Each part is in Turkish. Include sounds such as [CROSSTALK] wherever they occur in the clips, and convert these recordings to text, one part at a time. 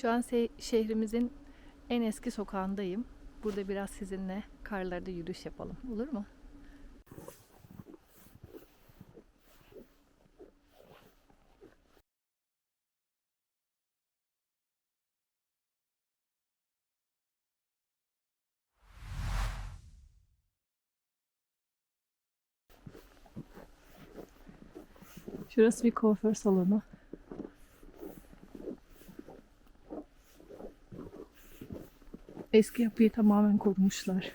Şu an şehrimizin en eski sokağındayım. Burada biraz sizinle karlarda yürüyüş yapalım. Olur mu? Şurası bir kuaför salonu. Eski yapıyı tamamen korumuşlar.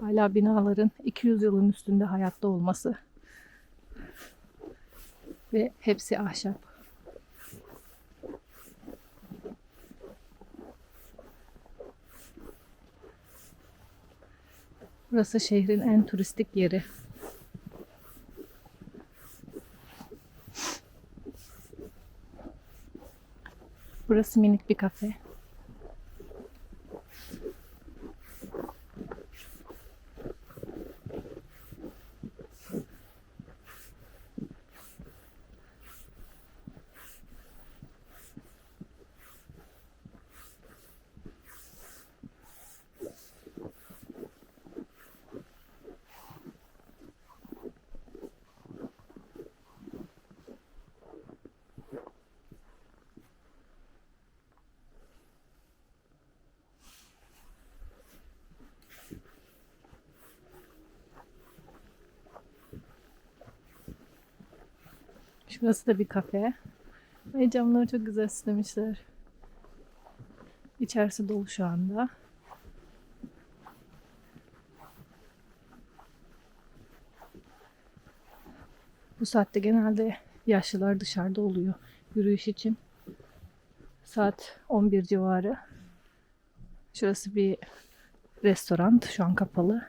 Hala binaların 200 yılın üstünde hayatta olması ve hepsi ahşap. Burası şehrin en turistik yeri. Burası minik bir kafe. Şurası da bir kafe. Ve camları çok güzel süslemişler. İçerisi dolu şu anda. Bu saatte genelde yaşlılar dışarıda oluyor yürüyüş için. Saat 11 civarı. Şurası bir restoran. Şu an kapalı.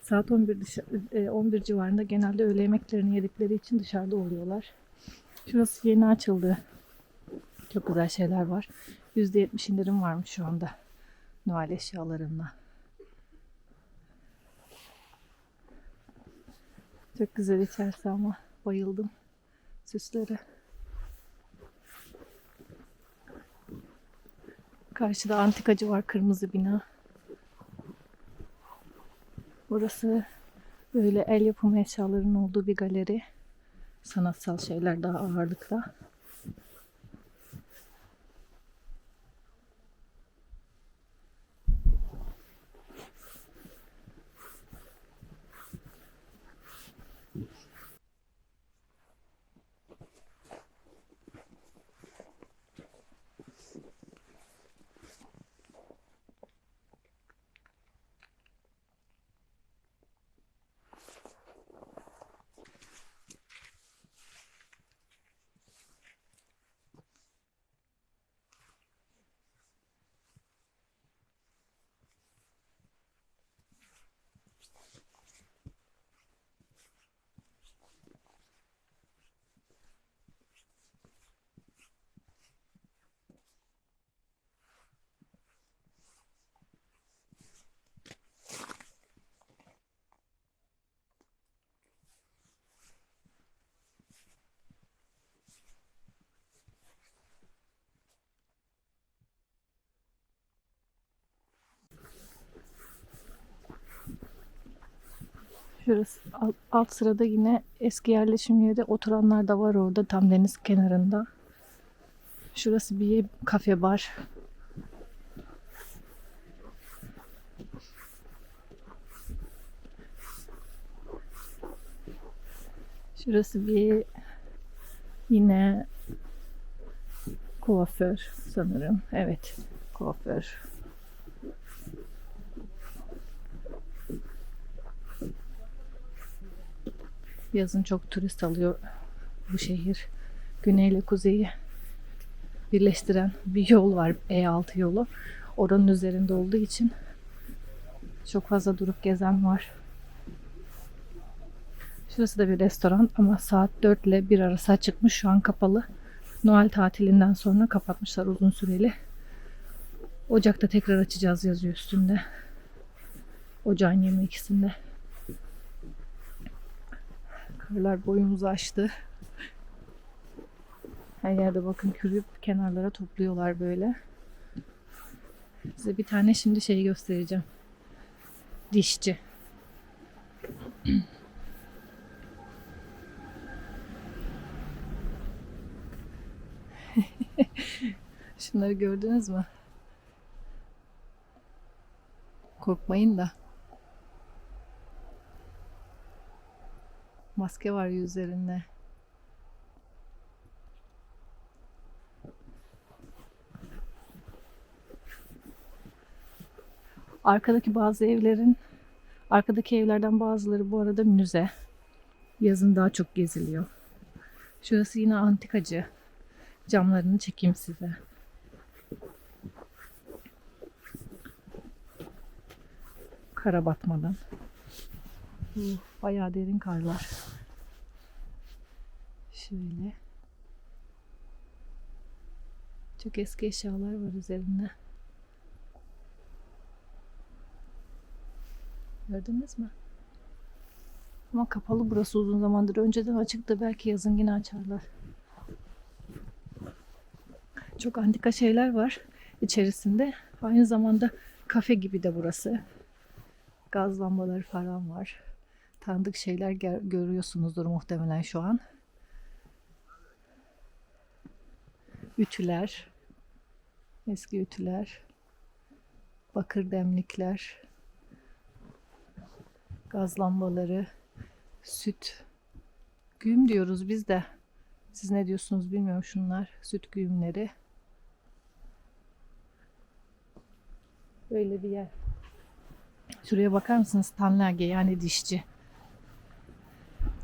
Saat 11, dışa- e, 11 civarında genelde öğle yemeklerini yedikleri için dışarıda oluyorlar. Şurası yeni açıldı. Çok güzel şeyler var. %70 indirim varmış şu anda. Noel eşyalarında. Çok güzel içerisi ama bayıldım süsleri. Karşıda antikacı var kırmızı bina. Burası böyle el yapımı eşyaların olduğu bir galeri. Sanatsal şeyler daha ağırlıkta. Şurası alt, alt sırada yine eski yerleşim yeri oturanlar da var orada tam deniz kenarında. Şurası bir kafe bar. Şurası bir yine kuaför sanırım. Evet, kuaför. Yazın çok turist alıyor bu şehir. Güney ile kuzeyi birleştiren bir yol var. E6 yolu. Oranın üzerinde olduğu için çok fazla durup gezen var. Şurası da bir restoran ama saat 4 ile 1 arası açıkmış. Şu an kapalı. Noel tatilinden sonra kapatmışlar uzun süreli. Ocakta tekrar açacağız yazıyor üstünde. Ocağın 22'sinde. Karlar boyumuzu aştı. Her yerde bakın kürüp kenarlara topluyorlar böyle. Size bir tane şimdi şeyi göstereceğim. Dişçi. [LAUGHS] Şunları gördünüz mü? Korkmayın da. Maske var yüzlerinde. Arkadaki bazı evlerin, arkadaki evlerden bazıları bu arada müze. Yazın daha çok geziliyor. Şurası yine antikacı. Camlarını çekeyim size. Kara batmadan. Bayağı derin karlar. Şöyle. Çok eski eşyalar var üzerinde. Gördünüz mü? Ama kapalı burası uzun zamandır. Önceden açıktı. Belki yazın yine açarlar. Çok antika şeyler var içerisinde. Aynı zamanda kafe gibi de burası. Gaz lambaları falan var. Tanıdık şeyler gör- görüyorsunuzdur muhtemelen şu an. Ütüler. Eski ütüler. Bakır demlikler. Gaz lambaları. Süt. Güğüm diyoruz biz de. Siz ne diyorsunuz bilmiyorum şunlar. Süt güğümleri. Böyle bir yer. Şuraya bakar mısınız? Tannage yani dişçi.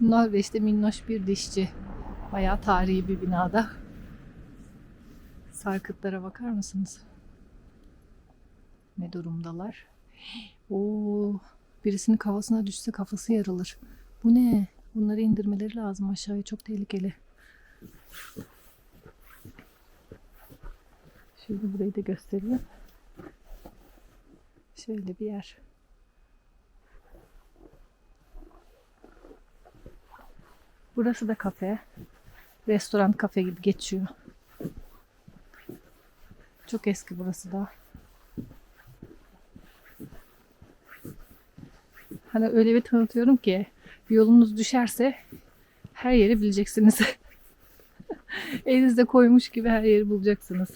Norveç'te minnoş bir dişçi. Bayağı tarihi bir binada. Sarkıtlara bakar mısınız? Ne durumdalar? Oo, birisinin kafasına düşse kafası yarılır. Bu ne? Bunları indirmeleri lazım aşağıya. Çok tehlikeli. Şimdi burayı da göstereyim. Şöyle bir yer. Burası da kafe. Restoran kafe gibi geçiyor. Çok eski burası da. Hani öyle bir tanıtıyorum ki yolunuz düşerse her yeri bileceksiniz. [LAUGHS] Elinizde koymuş gibi her yeri bulacaksınız.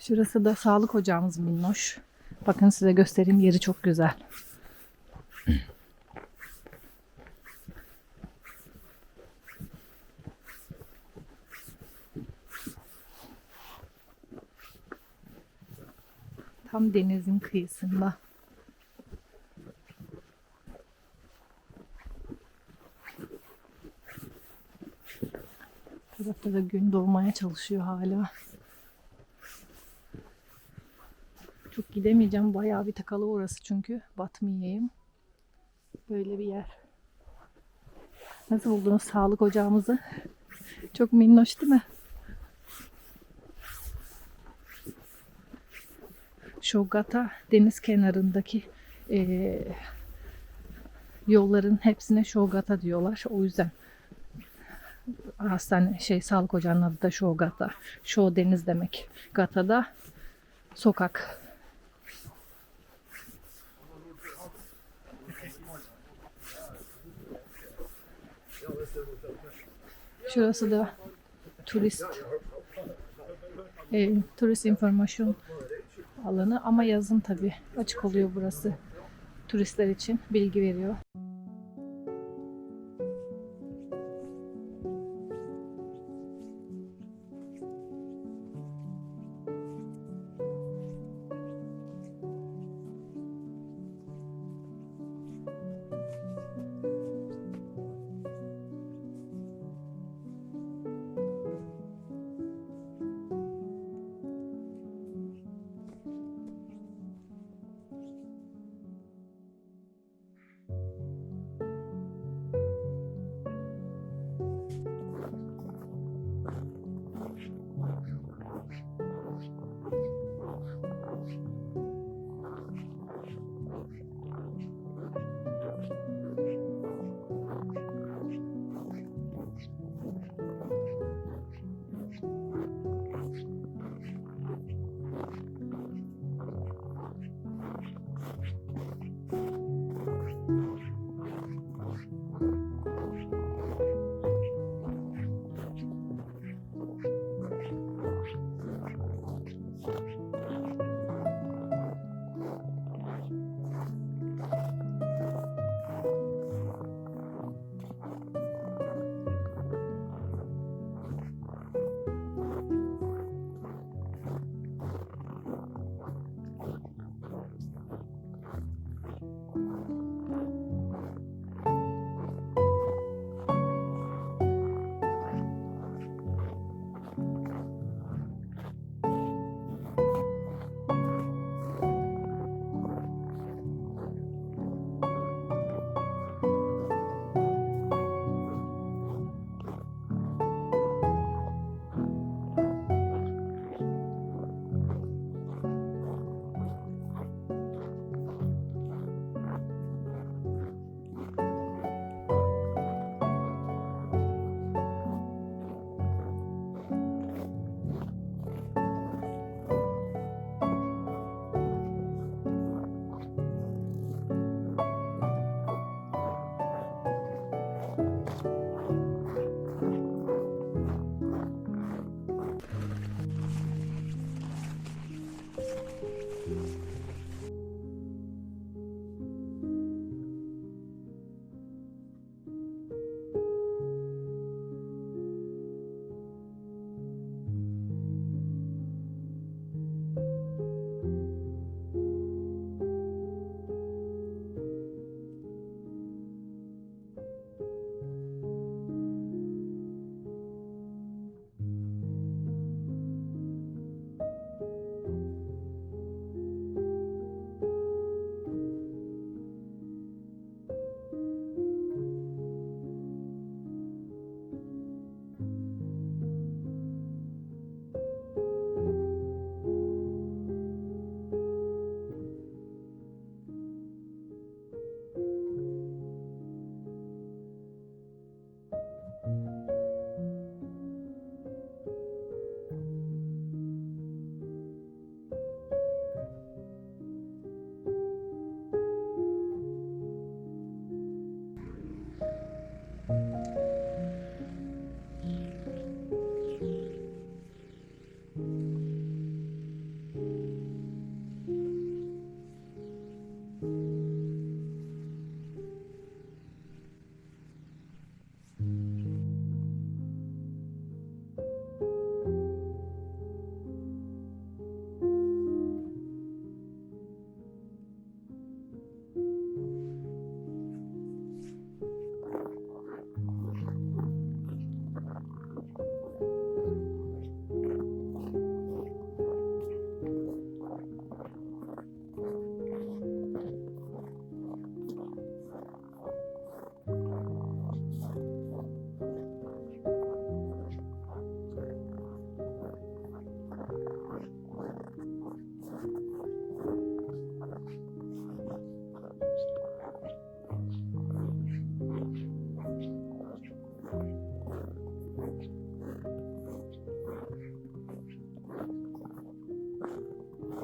Şurası da sağlık ocağımız minnoş. Bakın size göstereyim yeri çok güzel. Tam denizin kıyısında. Tarafta da gün doğmaya çalışıyor hala. Çok gidemeyeceğim. Bayağı bir takalı orası çünkü. Batmayayım. Böyle bir yer. Nasıl buldunuz sağlık ocağımızı? Çok minnoş değil mi? Şogata deniz kenarındaki eee, yolların hepsine Şogata diyorlar. O yüzden hastane şey sağlık ocağının adı da Şogata. Şo deniz demek. Gata da sokak. Şurası da turist e, turist informasyon alanı ama yazın tabi açık oluyor burası. Turistler için bilgi veriyor.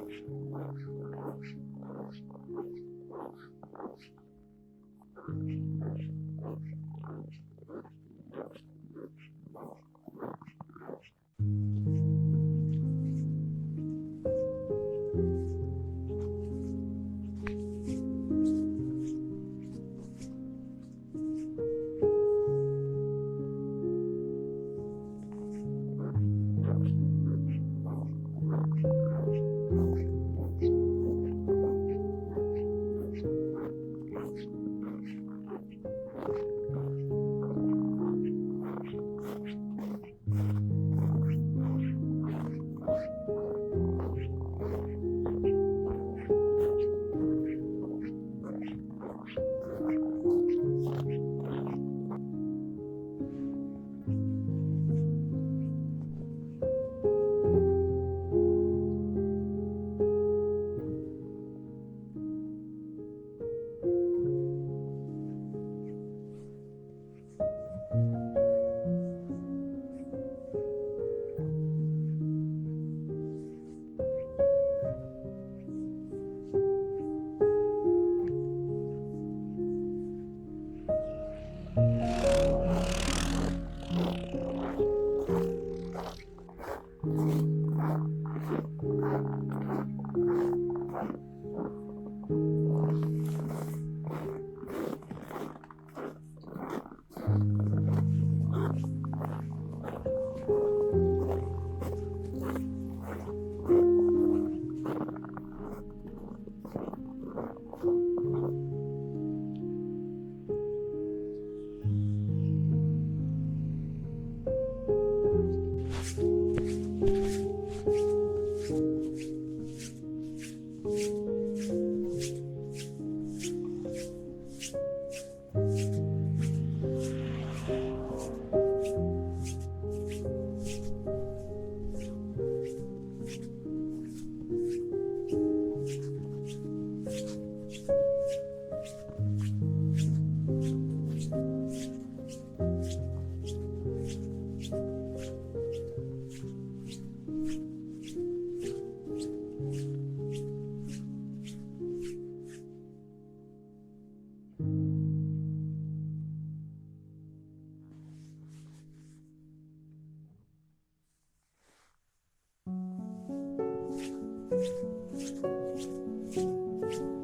Thank you. Thank you.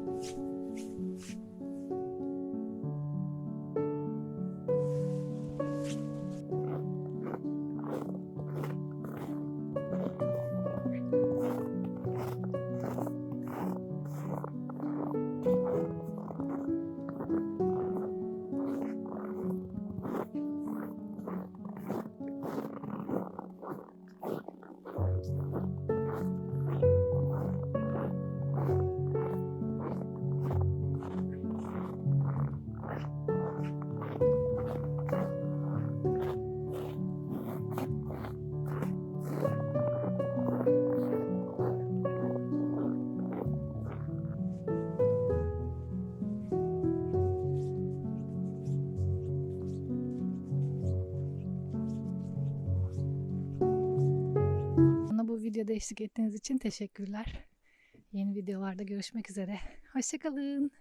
Eşlik ettiğiniz için teşekkürler. Yeni videolarda görüşmek üzere. Hoşçakalın.